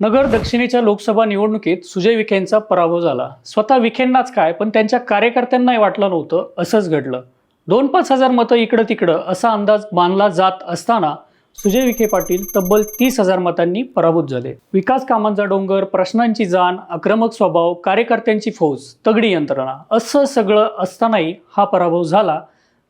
नगर दक्षिणेच्या लोकसभा निवडणुकीत सुजय विखेंचा पराभव झाला. स्वतः विखेंनाच काय पण त्यांच्या कार्यकर्त्यांनाही वाटलं नव्हतं असंच घडलं. दोन पाच हजार मतं इकडं तिकडं असा अंदाज मानला जात असताना सुजय विखे पाटील तब्बल तीस हजार मतांनी पराभूत झाले. विकास कामांचा डोंगर प्रश्नांची जाण आक्रमक स्वभाव कार्यकर्त्यांची फौज तगडी यंत्रणा असं सगळं असतानाही हा पराभव झाला.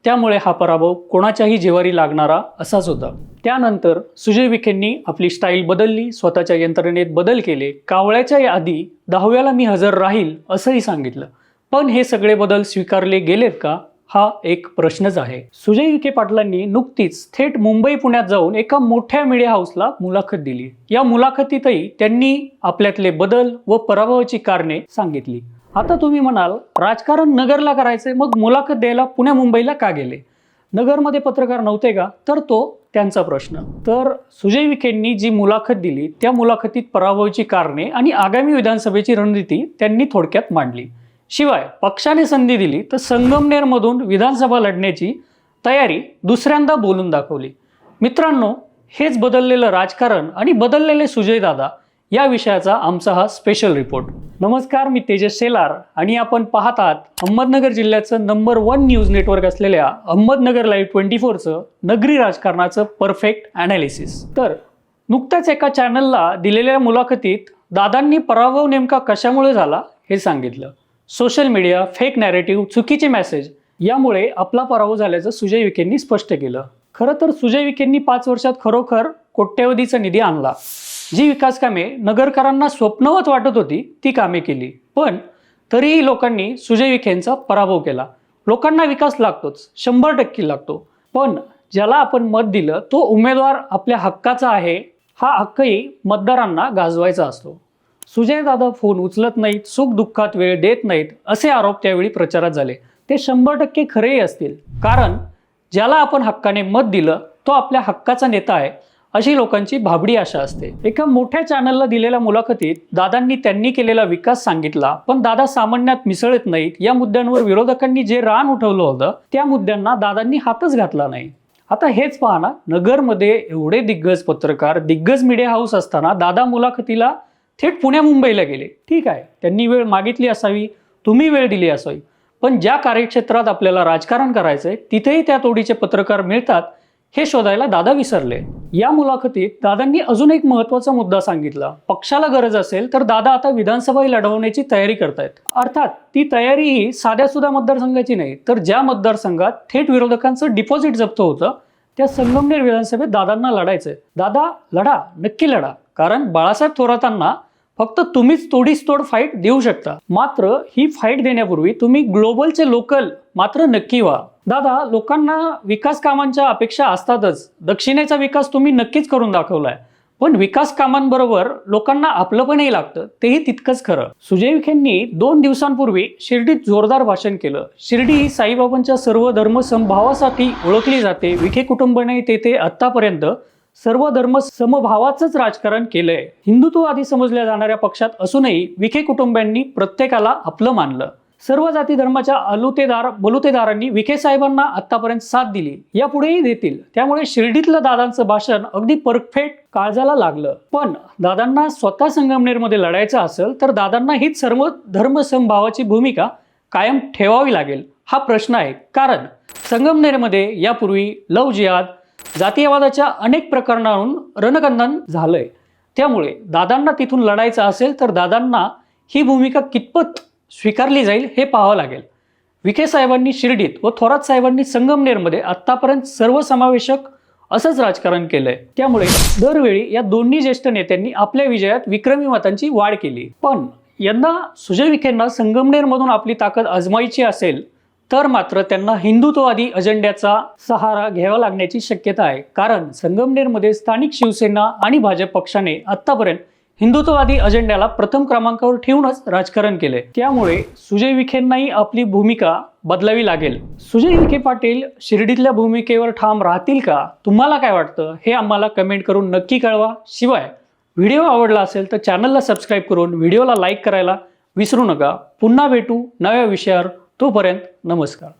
त्यामुळे हा पराभव कोणाच्याही जिवारी लागणारा असाच होता. त्यानंतर सुजय विखेंनी आपली स्टाईल बदलली स्वतःच्या यंत्रणेत बदल केले. कावळ्याच्या आधी दहाव्याला मी हजर राहील असंही सांगितलं. पण हे सगळे बदल स्वीकारले गेलेत का? हा एक प्रश्नच आहे. सुजय विखे पाटलांनी नुकतीच थेट मुंबई पुण्यात जाऊन एका मोठ्या मीडिया हाऊसला मुलाखत दिली. या मुलाखतीतही त्यांनी आपल्यातले बदल व पराभवाची कारणे सांगितली. आता तुम्ही म्हणाल राजकारण नगरला करायचंय मग मुलाखत द्यायला पुण्या मुंबईला का गेले? नगरमध्ये पत्रकार नव्हते का? तर तो त्यांचा प्रश्न. तर सुजय विखेंनी जी मुलाखत दिली त्या मुलाखतीत पराभवाची कारणे आणि आगामी विधानसभेची रणनीती त्यांनी थोडक्यात मांडली. शिवाय पक्षाने संधी दिली तर संगमनेरमधून विधानसभा लढण्याची तयारी दुसऱ्यांदा बोलून दाखवली. मित्रांनो हेच बदललेलं राजकारण आणि बदललेले सुजयदादा या विषयाचा आमचा हा स्पेशल रिपोर्ट नमस्कार मी तेजस शेलार आणि आपण पाहत आहात अहमदनगर जिल्ह्याचं नंबर वन न्यूज नेटवर्क असलेल्या अहमदनगर लाईव्ह ट्वेंटी फोरचं नगरी राजकारणाचं परफेक्ट अनालिसिस तर नुकत्याच एका चॅनलला दिलेल्या मुलाखतीत दादांनी पराभव नेमका कशामुळे झाला हे सांगितलं. सोशल मीडिया फेक नॅरेटिव्ह चुकीचे मेसेज यामुळे आपला पराभव झाल्याचं सुजय विखेंनी स्पष्ट केलं. खरं तर सुजय विखेंनी पाच वर्षात खरोखर कोट्यवधीचा निधी आणला. जी विकास कामे नगरकरांना स्वप्नवत वाटत होती ती कामे केली. पण तरीही लोकांनी सुजय विखेंचा पराभव केला. लोकांना विकास लागतोच शंभर टक्के लागतो. पण ज्याला आपण मत दिलं तो उमेदवार आपल्या हक्काचा आहे हा हक्कही मतदारांना गाजवायचा असतो. सुजय दादा फोन उचलत नाहीत सुख दुःखात वेळ देत नाहीत असे आरोप त्यावेळी प्रचारात झाले. ते शंभर टक्के खरेही असतील. कारण ज्याला आपण हक्काने मत दिलं तो आपल्या हक्काचा नेता आहे. अशी लोकांची भाबडी आशा असते. एका मोठ्या चॅनलला दिलेल्या मुलाखतीत दादांनी त्यांनी केलेला विकास सांगितला पण दादा सामान्यात मिसळत नाहीत. या मुद्द्यांवर विरोधकांनी जे रान उठवलं होतं त्या मुद्द्यांना दादांनी हातच घातला नाही. आता हेच पहा ना नगरमध्ये एवढे दिग्गज पत्रकार दिग्गज मीडिया हाऊस असताना दादा मुलाखतीला थेट पुण्या मुंबईला गेले. ठीक आहे त्यांनी वेळ मागितली असावी तुम्ही वेळ दिली असावी. पण ज्या कार्यक्षेत्रात आपल्याला राजकारण करायचंय तिथेही त्या तोडीचे पत्रकार मिळतात हे शोधायला दादा विसरले. या मुलाखतीत दादांनी अजून एक महत्त्वाचा मुद्दा सांगितला. पक्षाला गरज असेल तर दादा आता विधानसभा लढवण्याची तयारी करतायत. अर्थात ती तयारी ही साध्या सुद्धा मतदारसंघाची नाही तर ज्या मतदारसंघात थेट विरोधकांचं डिपॉझिट जप्त होतं त्या संगमनेर विधानसभेत दादांना लढायचंय. दादा लढा. नक्की लढा. कारण बाळासाहेब थोरातांना फक्त तुम्हीच तोडीस तोड फाईट देऊ शकता. मात्र ही फाईट देण्यापूर्वी तुम्ही ग्लोबलचे लोकल मात्र नक्की व्हा. दादा लोकांना विकास कामांच्या अपेक्षा असतातच. दक्षिणेचा विकास तुम्ही नक्कीच करून दाखवलाय. पण विकास कामांबरोबर लोकांना आपलं पणही लागतं. तेही तितकंच खरं. सुजय विखेंनी दोन दिवसांपूर्वी शिर्डीत जोरदार भाषण केलं. शिर्डी ही साईबाबांच्या सर्व धर्मसंभावासाठी ओळखली जाते. विखे कुटुंबाने तेथे आतापर्यंत सर्व धर्म समभावाचंच राजकारण केलंय. हिंदुत्ववादी समजल्या जाणाऱ्या पक्षात असूनही विखे कुटुंबियांनी प्रत्येकाला आपलं मानलं. सर्व जाती धर्माच्या अलुतेदार बलुतेदारांनी विखे साहेबांना आतापर्यंत साथ दिली. यापुढेही देतील. त्यामुळे शिर्डीतलं दादांचं भाषण अगदी परफेक्ट काळजाला लागलं. पण दादांना स्वतः संगमनेरमध्ये लढायचं असेल तर दादांना हीच सर्व धर्म समभावाची भूमिका कायम ठेवावी लागेल हा प्रश्न आहे. कारण संगमनेरमध्ये यापूर्वी लव जिहाद जातीयवादाच्या अनेक प्रकरणाहून रणकंदन झालंय. त्यामुळे दादांना तिथून लढायचं असेल तर दादांना ही भूमिका कितपत स्वीकारली जाईल हे पाहावं लागेल. विखे साहेबांनी शिर्डीत व थोरात साहेबांनी संगमनेरमध्ये आत्तापर्यंत सर्वसमावेशक असंच राजकारण केलंय. त्यामुळे दरवेळी या दोन्ही ज्येष्ठ नेत्यांनी आपल्या विजयात विक्रमी मतांची वाढ केली. पण यंदा सुजय विखेंना संगमनेरमधून आपली ताकद आजमायची असेल तर मात्र त्यांना हिंदुत्ववादी अजेंड्याचा सहारा घ्यावा लागण्याची शक्यता आहे. कारण संगमनेरमध्ये स्थानिक शिवसेना आणि भाजप पक्षाने आतापर्यंत हिंदुत्ववादी अजेंड्याला प्रथम क्रमांकावर ठेवूनच राजकारण केले. त्यामुळे सुजय विखेंनाही आपली भूमिका बदलावी लागेल. सुजय विखे पाटील शिर्डीतल्या भूमिकेवर ठाम राहतील का? तुम्हाला काय वाटतं? हे आम्हाला कमेंट करून नक्की कळवा. शिवाय व्हिडिओ आवडला असेल तर चॅनलला सबस्क्राईब करून व्हिडिओला लाईक करायला विसरू नका. पुन्हा भेटू नव्या विषयावर. तोपर्यंत नमस्कार.